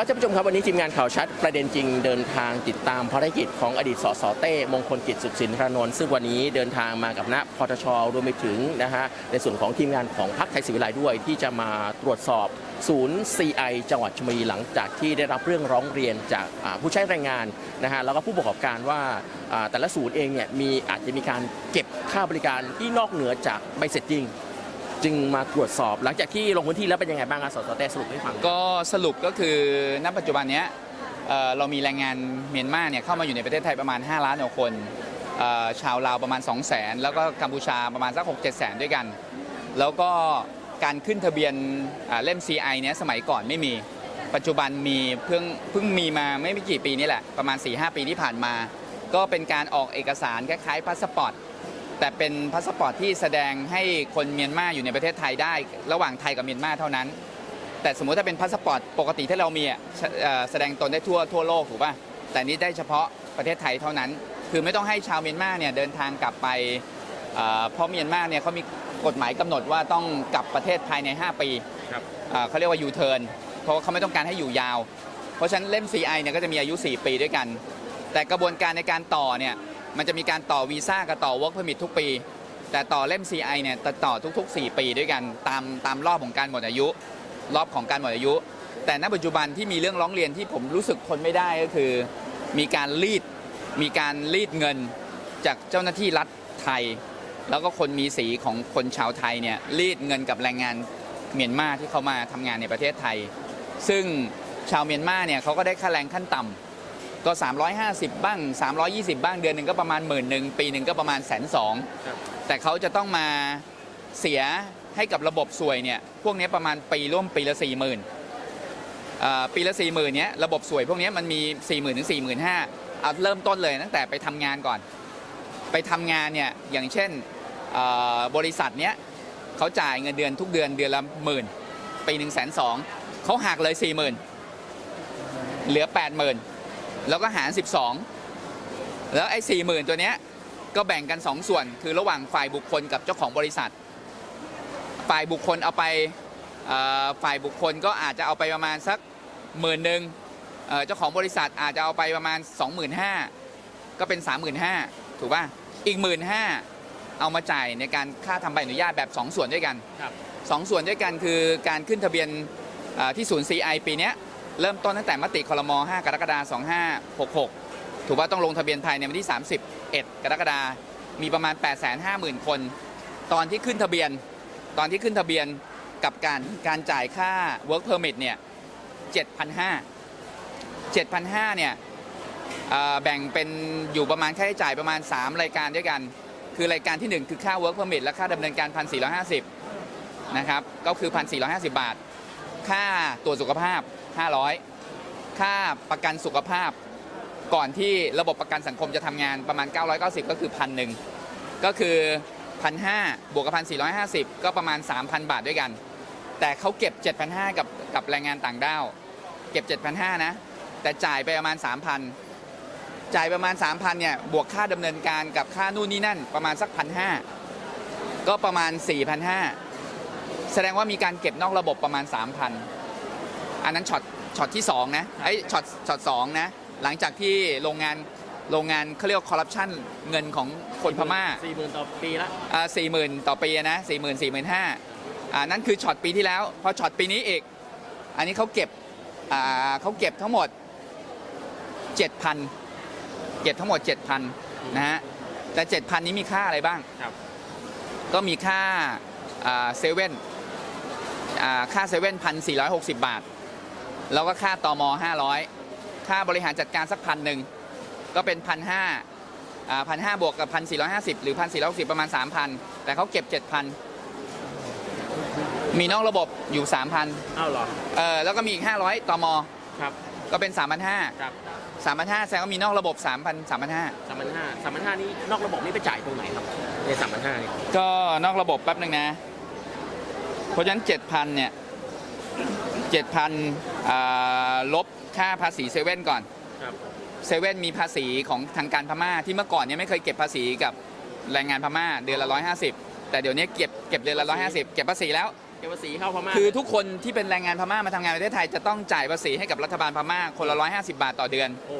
ครับท่านผู้ชมครับวันนี้ทีมงานข่าวชัดประเด็นจริงเดินทางติดตามภารกิจของอดีตสสเต้มงคลกิจสุขสินทรนนท์ซึ่งวันนี้เดินทางมากับณพทชรวมไปถึงนะฮะในส่วนของทีมงานของพรรคไทยศิวิไลด้วยที่จะมาตรวจสอบศูนย์ CI จังหวัดชลบุรีหลังจากที่ได้รับเรื่องร้องเรียนจากผู้ใช้แรงงานนะฮะแล้วก็ผู้ประกอบการว่าแต่ละศูนย์เองเนี่ยมีอาจจะมีการเก็บค่าบริการที่นอกเหนือจากใบเสร็จจริง จึงมาตรวจสอบ หลังจากที่ลงพื้นที่แล้วเป็นยังไงบ้างครับสสเต้สรุปให้ฟังก็สรุปก็คือณปัจจุบันเนี้ยเอ่อเรามีแรงงานเมียนมาเนี่ยเข้ามาอยู่ในประเทศไทยประมาณ 5 ล้านกว่าคนเอ่อชาวลาวประมาณ 2 0 0 0 0 0 แล้วก็กัมพูชาประมาณสัก 6 7แสนด้วยกัน แล้วก็การขึ้นทะเบียนอ่าเล่ม CI เนี้ยสมัยก่อนไม่มี ปัจจุบันมีเพิ่งเพิ่งมีมาไม่กี่ปีนี่แหละ ประมาณ 4-5 ปีที่ผ่านมา ก็เป็นการออกเอกสารคล้ายๆพาสปอร์ต แต่เป็นพาสปอร์ตที่แสดงให้คนเมียนมาอยู่ในประเทศไทยได้ ระหว่างไทยกับเมียนมาเท่านั้น แต่สมมุติถ้าเป็นพาสปอร์ตปกติที่เรามีอะแสเอ่อแสดงตนได้ทั่วทั่วโลกถูกป่ะแต่นี้ได้เฉพาะประเทศไทยเท่านั้น คือไม่ต้องให้ชาวเมียนมาเนี่ยเดินทางกลับไปเอ่อเพราะเมียนมาเนี่ยเขามีกฎหมายกำหนดว่าต้องกลับประเทศภายใน 5 ปีครับเอ่อเขาเรียกว่ายูเทิร์นเพราะว่าเขาไม่ต้องการให้อยู่ยาว เพราะฉะนั้นเล่ม CI เนี่ยก็จะมีอายุ 4 ปีด้วยกัน แต่กระบวนการในการต่อเนี่ย มันจะมีการต่อวีซ่ากับต่อ work permit ทุกปี แต่ต่อเล่ม CI เนี่ยจะต่อทุก ๆ 4 ปีด้วยกันตามตามรอบของการหมดอายุ รอบของการหมดอายุ แต่ณปัจจุบันที่มีเรื่องร้องเรียนที่ผมรู้สึกทนไม่ได้ก็คือ มีการรีดมีการรีดเงินจากเจ้าหน้าที่รัฐไทย แล้วก็คนมีสีของคนชาวไทยเนี่ยรีดเงินกับแรงงานเมียนมาที่เขามาทำงานในประเทศไทย ซึ่งชาวเมียนมาเนี่ยเขาก็ได้ค่าแรงขั้นต่ำ ก็ 350 บ้าง 320 บ้างเดือนหนึ่งก็ประมาณหมื่นหนึ่งปีหนึ่งก็ประมาณแสนสองครับ แต่เขาจะต้องมาเสียให้กับระบบสวยเนี่ยพวกนี้ประมาณปีร่วมปีละ 4 0,000ื่นปีละ 4 0,000ื่นเนี้ยระบบสวยพวกนี้มันมี 4 0,000ถึง45,000เอาเริ่มต้นเลยตั้งแต่ไปทำงานก่อน ไปทำงานเนี่ยอย่างเช่นเอ่อบริษัทเนี้ยเขาจ่ายเงินเดือนทุกเดือนเดือนละหมื่นปีหนึ่งแสนสองเขาหักเลย 4 0,000เหลือ 80,000 แล้วก็หาร 12 แล้วไอ้40,000ตัวเนี้ยก็แบ่งกัน 2 ส่วน คือระหว่างฝ่ายบุคคลกับเจ้าของบริษัท ฝ่ายบุคคลเอาไปเอ่อฝ่ายบุคคลก็อาจจะเอาไปประมาณสักหมื่นหนึ่งเอ่อเจ้าของบริษัทอาจจะเอาไปประมาณ 25,000ก็เป็น 35,000 ถูกป่ะ อีก 15,000 เอามาจ่ายในการค่าทำใบอนุญาตแบบ 2 ส่วนด้วยกันครับสองส่วนด้วยกันคือการขึ้นทะเบียนเอ่อที่ศูนย์ CI ปีเนี้ย เริ่มต้นตั้งแต่มติคลม5กรกฎาคม 2566ถูกว่าต้องลงทะเบียนภายในวันที่ 31 กรกฎาคม มีประมาณ 850,000 คน ตอนที่ขึ้นทะเบียน ตอนที่ขึ้นทะเบียนกับการการจ่ายค่า work permit เนี่ย 7,500 7,500 เนี่ยเอ่อแบ่งเป็นอยู่ประมาณค่าใช้จ่ายประมาณ 3 รายการด้วยกัน คือรายการทีหนึ่1 คือค่า work permit และค่าดำเนินการ 1,450 นะครับ ก็คือ 1,450 บาท ค่าตรวจสุขภาพ 500 ค่าประกันสุขภาพ ก่อนที่ระบบประกันสังคมจะทำงานประมาณ 990 ก็คือพันหนึ่งก็คือ1,500บวกกับ1,450ก็ประมาณ 3,000 บาทด้วยกัน แต่เขาเก็บ 7,500 กับกับแรงงานต่างด้าว เก็บ 7,500 นะ แต่จ่ายไปประมาณ 3,000 จ่ายประมาณ 3,000 เนี่ย บวกค่าดำเนินการกับค่านู่นนี่นั่น ประมาณสัก 1,500 ก็ประมาณ 4,500 แสดงว่ามีการเก็บนอกระบบประมาณ 3,000 อันนั้นช็อตช็อตที่2นะไอ้ยช็อตช็อตสองนะหลังจากที่โรงงานโรงงานเขาเรียกว่าคอร์รัปชันเงินของคนพม่าสี่หมื่นต่อปีละสี่หมื่นต่อปีนะสี่หมื่นสี่หมื่นห้าอ่านั่นคือช็อตปีที่แล้ว พอช็อตปีนี้อีก อันนี้เขาเก็บอ่าเขาเก็บทั้งหมด7,000เก็บทั้งหมด7,000นะฮะแต่7,000นี้มีค่าอะไรบ้างครับก็มีค่าเซเว่นค่าเซเว่นพันสี่ร้อยหกสิบบาท แล้วก็ค่าตอมห้าร้อยค่าบริหารจัดการสักพันหนึ่งก็เป็นพันห้าพันห้าบวกกับพันสี่ร้อยห้าสิบหรือพันสี่ร้อยหกสิบประมาณสามพันแต่เขาเก็บเจ็ดพันมีนอกระบบอยู่สามพันอ้าวเหรอเออแล้วก็มีอีกห้าร้อยตอมครับก็เป็นสามพันห้าครับสามพันห้าแสดงว่ามีนอกระบบสามพันสามพันห้าสามพันห้าสามพันห้านี่นอกระบบนี่ไปจ่ายตรงไหนครับในสามพันห้านี่ก็นอกระบบแป๊บหนึ่งนะ เพราะฉะนั้นเจ็ดพันเนี่ยเจ็ดพัน ลบค่าภาษีเซเว่นก่อนครับ เซเว่นมีภาษีของทางการพม่าที่เมื่อก่อนเนี่ยไม่เคยเก็บภาษีกับแรงงานพม่าเดือนละร้อยห้าสิบแต่เดี๋ยวนี้เก็บเก็บเดือนละร้อยห้าสิบเก็บภาษีแล้ว เก็บภาษีเข้าพม่าคือทุกคนที่เป็นแรงงานพม่ามาทำงานในประเทศไทยจะต้องจ่ายภาษีให้กับรัฐบาลพม่าคนละ150บาทต่อเดือนโอ้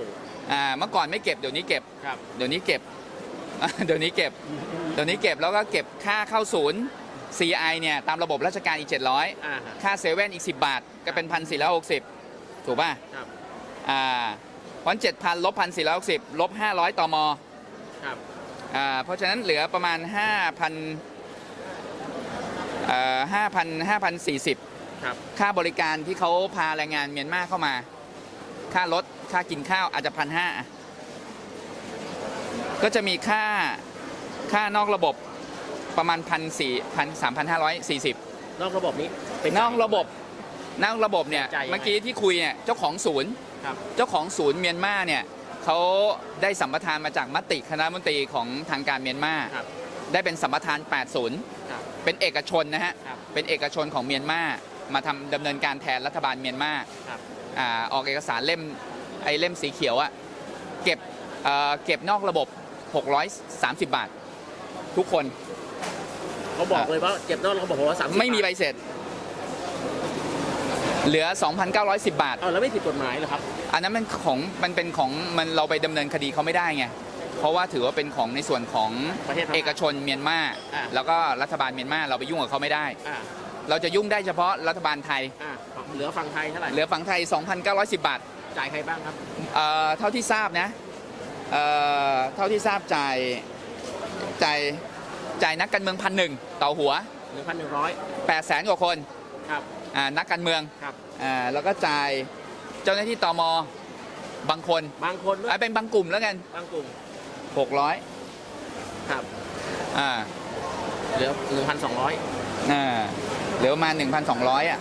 อ่าเมื่อก่อนไม่เก็บเดี๋ยวนี้เก็บ ครับ เดี๋ยวนี้เก็บ เดี๋ยวนี้เก็บ เดี๋ยวนี้เก็บแล้วก็เก็บค่าเข้าศูนย์ CI เนี่ยตามระบบราชการอีก700อ่าฮะค่าเซเว่นอีก 10 บาท ก็เป็น 1,460 ถูกป่ะครับ อ่าเพราะ7,000ลบ1,460ลบ500ต่อมครับ อ่าเพราะฉะนั้นเหลือประมาณ5,000เอ่อ5,000 5,040ครับ ค่าบริการที่เขาพาแรงงานเมียนมาเข้ามา ค่ารถค่ากินข้าวอาจจะพันห้าก็จะมีค่าค่านอกระบบ ประมาณพันสี่พันสามพันห้าร้อยสี่สิบนอกระบบนี้เป็นนอกระบบนอกระบบเนี่ยจ่ายยังไง เมื่อกี้ที่คุยเนี่ยเจ้าของศูนย์ ครับ เจ้าของศูนย์เมียนมาเนี่ยเขาได้สัมปทานมาจากมติคณะมนตรีของทางการเมียนมาครับได้เป็นสัมปทาน8ศูนย์ครับเป็นเอกชนนะฮะครับเป็นเอกชนของเมียนมามาทำดำเนินการแทนรัฐบาลเมียนมาครับ อ่าออกเอกสารเล่มไอ้เล่มสีเขียวอะเก็บเอ่อเก็บนอกระบบ 630 บาท ทุกคน เขาบอกเลยว่าเก็บนอกระบบหัวสามไม่มีใบเสร็จ เหลือ 2,910 บาทเอาแล้วไม่ผิดกฎหมายเหรอครับ อันนั้นมันของมันเป็นของมันเราไปดำเนินคดีเขาไม่ได้ไงเพราะว่าถือว่าเป็นของในส่วนของประเทศพม่าเอกชนเมียนมาอ่า แล้วก็รัฐบาลเมียนมาเราไปยุ่งกับเขาไม่ได้ อ่าเราจะยุ่งได้เฉพาะรัฐบาลไทย อ่าเหลือฝั่งไทยเท่าไหร่เหลือฝั่งไทย 2,910 บาท จ่ายใครบ้างครับ เอ่อเท่าที่ทราบนะเอ่อเท่าที่ทราบจ่ายจ่าย จ่ายนักการเมืองพันหนึ่งต่อหัวหนึ่งพันหนึ่งร้อย8 0 0แสนกว่าคนครับอ่านักการเมืองครับอ่าแล้วก็จ่ายเจ้าหน้าที่ตมบางคนบางคนด้วยอ่าเป็นบางกลุ่มแล้วกันบางกลุ่ม600ครับอ่าเหลือหนึ่งพันสองร้อยอ่าเหลือประมาณ1,200อะ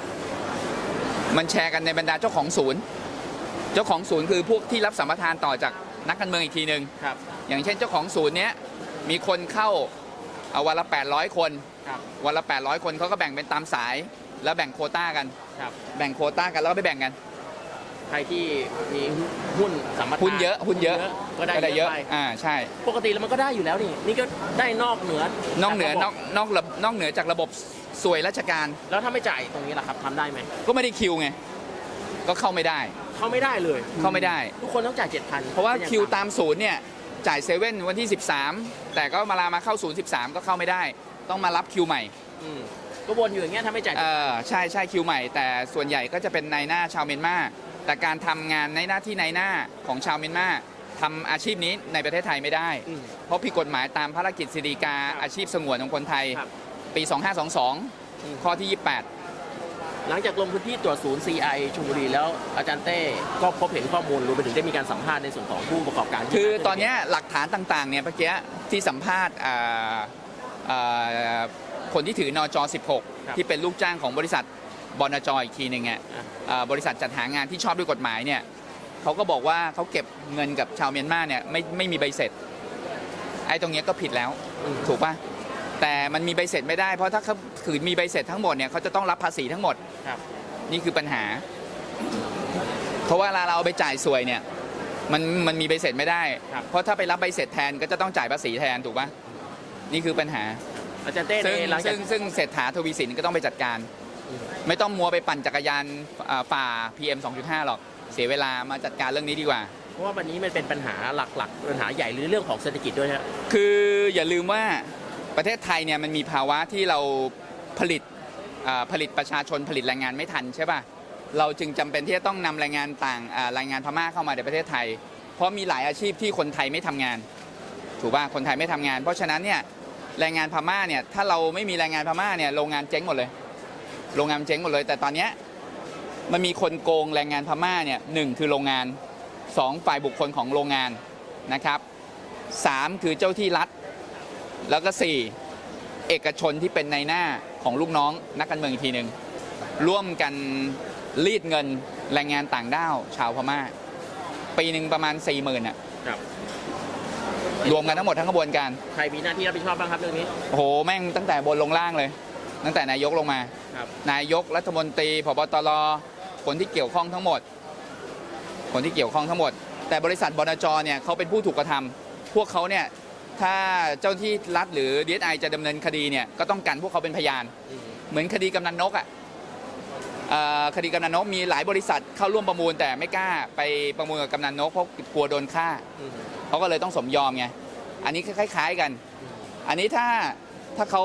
มันแชร์กันในบรรดาเจ้าของศูนย์ เจ้าของศูนย์คือพวกที่รับสัมปทานต่อจากนักการเมืองอีกทีหนึ่งครับอย่างเช่นเจ้าของศูนย์เนี้ยมีคนเข้า เอาวันละ 800 คน ครับวันละ 800 คนเขาก็แบ่งเป็นตามสาย แล้วแบ่งโควต้ากัน ครับ แบ่งโควต้ากันแล้วก็ไปแบ่งกัน ใครที่มีหุ้นสัมปทานหุ้นเยอะหุ้นเยอะก็ได้เยอะไปอ่าใช่ ปกติแล้วมันก็ได้อยู่แล้วนี่ นี่ก็ได้นอกเหนือนอกเหนือจากนระอบกนอกระนอกเหนือจากระบบสวยราชการ แล้วถ้าไม่จ่ายตรงนี้ล่ะครับทำได้ไหมก็ไม่ได้คิวไง ก็เข้าไม่ได้ เข้าไม่ได้เลย เข้าไม่ได้ ทุกคนต้องจ่ายเจ็ดพันเพราะว่าคิวตามศูนย์เนี่ย จ่ายเซเว่นวันที่ 13 แต่ก็มาลามาเข้าศูนย์13 ก็เข้าไม่ได้ ต้องมารับคิวใหม่ก็วนอยู่อย่างเงี้ยถ้าไม่จ่ายเออใช่ใช่คิวใหม่ แต่ส่วนใหญ่ก็จะเป็นนายหน้าชาวเมียนมาแต่การทำงานในหน้าที่นายหน้าของชาวเมียนมาทำอาชีพนี้ในประเทศไทยไม่ได้ อืม เพราะผิดกฎหมายตามพระราชกิจสิริกาครับอาชีพสงวนของคนไทย ครับปีอืม2522ข้อที่ หลังจากลงพื้นที่ตรวจศูนย์ CI ชลบุรีแล้วอาจารย์เต้ก็พบเห็นข้อมูลรวมไปถึงได้มีการสัมภาษณ์ในส่วนของผู้ประกอบการ28ที่คือมาตอนเนี้ยหลักฐานต่างๆเนี่ยเมื่อกี้ที่สัมภาษณ์อ่าอ่าคนที่ถือนจ 16 ที่เป็นลูกจ้างของบริษัทบนจอีกทีหนึ่งอะอะอ่าบริษัทจัดหางานที่ชอบด้วยกฎหมายเนี่ยเขาก็บอกว่าเขาเก็บเงินกับชาวเมียนมาเนี่ยไม่ไม่มีใบเสร็จไอ้ตรงเนี้ยก็ผิดแล้วอืมถูกปะ แต่มันมีใบเสร็จไม่ได้เพราะถ้าเขาถือมีใบเสร็จทั้งหมดเนี่ยเขาจะต้องรับภาษีทั้งหมด ครับ นี่คือปัญหา เพราะว่าเวลาเราเอาไปจ่ายสวยเนี่ย มันมันมีใบเสร็จไม่ได้ ครับ เพราะถ้าไปรับใบเสร็จแทนก็จะต้องจ่ายภาษีแทนถูกปะนี่คือปัญหา อาจารย์เต้ซึ่งในหลังจาก ซึ่งซึ่งเศรษฐาทวีสินก็ต้องไปจัดการอืมไม่ต้องมัวไปปั่นจักรยานอ่าฝ่า PM 2.5 หรอก เสียเวลามาจัดการเรื่องนี้ดีกว่า เพราะว่าวันนี้มันเป็นปัญหาหลักๆ ปัญหาใหญ่หรือเรื่องของเศรษฐกิจด้วยฮะ คืออย่าลืมว่า ประเทศไทยเนี่ยมันมีภาวะที่เราผลิตผลิตประชาชนผลิตแรงงานไม่ทันใช่ป่ะเราจึงจำเป็นที่จะต้องนำแรงงานต่างแรงงานพม่าเข้ามาในประเทศไทย เพราะมีหลายอาชีพที่คนไทยไม่ทำงาน ถูกป่ะคนไทยไม่ทำงาน เพราะฉะนั้นเนี่ยแรงงานพม่าเนี่ยถ้าเราไม่มีแรงงานพม่าเนี่ยโรงงานเจ๊งหมดเลย โรงงานเจ๊งหมดเลย แต่ตอนเนี้ยมันมีคนโกงแรงงานพม่าเนี่ยหนึ่งคือโรงงานสองฝ่ายบุคคลของโรงงานนะครับสามคือเจ้าที่รัฐ แล้วก็สี่เอกชนที่เป็นในหน้าของลูกน้องนักการเมืองอีกทีหนึ่งร่วมกันรีดเงินแรงงานต่างด้าวชาวพม่า ปีหนึ่งประมาณ4ี่หมื่นอะครับรวมกันทั้งหมดทั้งกระบวนการ ใครมีหน้าที่รับผิดชอบบ้างครับเรื่องนี้ โอ้โห แม่งตั้งแต่บนลงล่างเลย ตั้งแต่นายกลงมา ครับ นายกรัฐมนตรีพบตรคนที่เกี่ยวข้องทั้งหมด คนที่เกี่ยวข้องทั้งหมด แต่บริษัทบนจเนี่ยเขาเป็นผู้ถูกกระทำพวกเขาเนี่ย ถ้าเจ้าที่รัฐหรือ DSI จะดำเนินคดีเนี่ยก็ต้องกันพวกเขาเป็นพยาน เหมือนคดีกำนันนกอะเอ่อคดีกำนันนกมีหลายบริษัทเข้าร่วมประมูลแต่ไม่กล้าไปประมูลกับกำนันนกเพราะกลัวโดนฆ่าเขาก็เลยต้องสมยอมไงอันนี้คล้าย ๆกัน อันนี้ถ้าถ้าเขา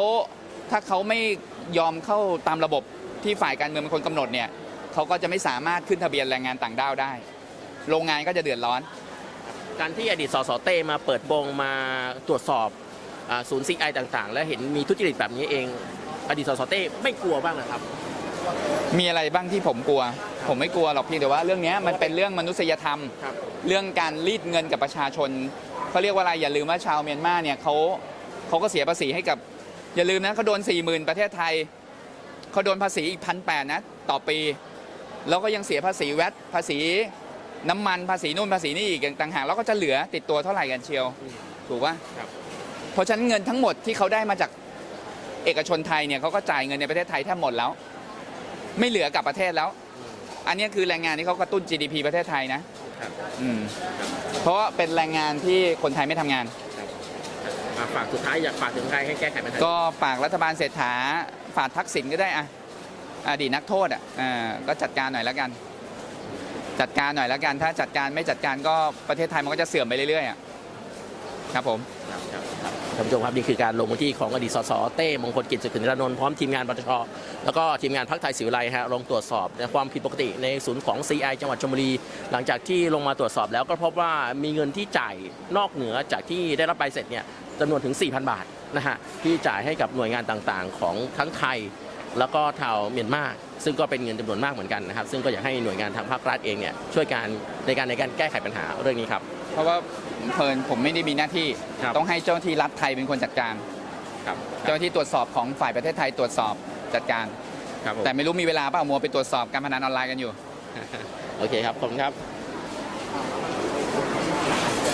ถ้าเขาไม่ยอมเข้าตามระบบที่ฝ่ายการเมืองเป็นคนกำหนดเนี่ยเขาก็จะไม่สามารถขึ้นทะเบียนแรงงานต่างด้าวได้ โรงงานก็จะเดือดร้อน การที่อดีตสสเต้มาเปิดบงมาตรวจสอบอ่าศูนย์ซีไอต่างๆ และเห็นมีทุจริตแบบนี้เอง อดีตสสเต้ไม่กลัวบ้างนะครับ มีอะไรบ้างที่ผมกลัว ผมไม่กลัวหรอกเพียงแต่ว่าเรื่องเนี้ยมันเป็นเรื่องมนุษยธรรมครับเรื่องการรีดเงินกับประชาชนเขาเรียกว่าอะไรอย่าลืมว่าชาวเมียนมาเนี่ยเขาเขาก็เสียภาษีให้กับ อย่าลืมนะเขาโดน4ี่หมื่นประเทศไทยเขาโดนภาษีอีกพันแปดนะ ต่อปี แล้วก็ยังเสียภาษีแวตภาษี น้ำมันภาษีนู่นภาษีนี่อีกต่างหากแล้วก็จะเหลือติดตัวเท่าไหร่กันเชียวอืมถูกปะครับ เพราะฉะนั้นเงินทั้งหมดที่เขาได้มาจากเอกชนไทยเนี่ยเขาก็จ่ายเงินในประเทศไทยแทบหมดแล้ว ไม่เหลือกลับประเทศแล้ว อันนี้คือแรงงานที่เขากระตุ้น GDP ประเทศไทยนะครับอืมเพราะว่าเป็นแรงงานที่คนไทยไม่ทำงานมาฝากสุดท้ายอยากฝากถึงใครให้แก้ไขปัญหาก็ฝากรัฐบาลเศรษฐาฝากทักษิณก็ได้อะอดีตนักโทษอะอ่าก็จัดการหน่อยแล้วกัน จัดการหน่อยแล้วกันถ้าจัดการไม่จัดการก็ประเทศไทยมันก็จะเสื่อมไปเรื่อยๆอะครับผม ท่านผู้ชมครับนี่คือการลงพื้นที่ของอดีตสสเต้มงคลกิจสุขินทรานนท์พร้อมทีมงานปตทแล้วก็ทีมงานพักไทยศิวิไลฮะลงตรวจสอบในความผิดปกติในศูนย์ของ CI จังหวัดชลบุรี หลังจากที่ลงมาตรวจสอบแล้วก็พบว่ามีเงินที่จ่ายนอกเหนือจากที่ได้รับใบเสร็จเนี่ยจำนวนถึง 4,000 บาทนะฮะที่จ่ายให้กับหน่วยงานต่างๆ ของทั้งไทย แล้วก็ชาวเมียนมา ซึ่งก็เป็นเงินจำนวนมากเหมือนกันนะครับ ซึ่งก็อยากให้หน่วยงานทางภาครัฐเองเนี่ยช่วยการในการในการแก้ไขปัญหาเรื่องนี้ครับ เพราะว่าเพลินผมไม่ได้มีหน้าที่ครับต้องให้เจ้าหน้าที่รัฐไทยเป็นคนจัดการครับเจ้าหน้าที่ตรวจสอบของฝ่ายประเทศไทยตรวจสอบจัดการครับผมแต่ไม่รู้มีเวลาเปล่ามัวไปตรวจสอบการพนันออนไลน์กันอยู่ โอเคครับ ขอบคุณครับ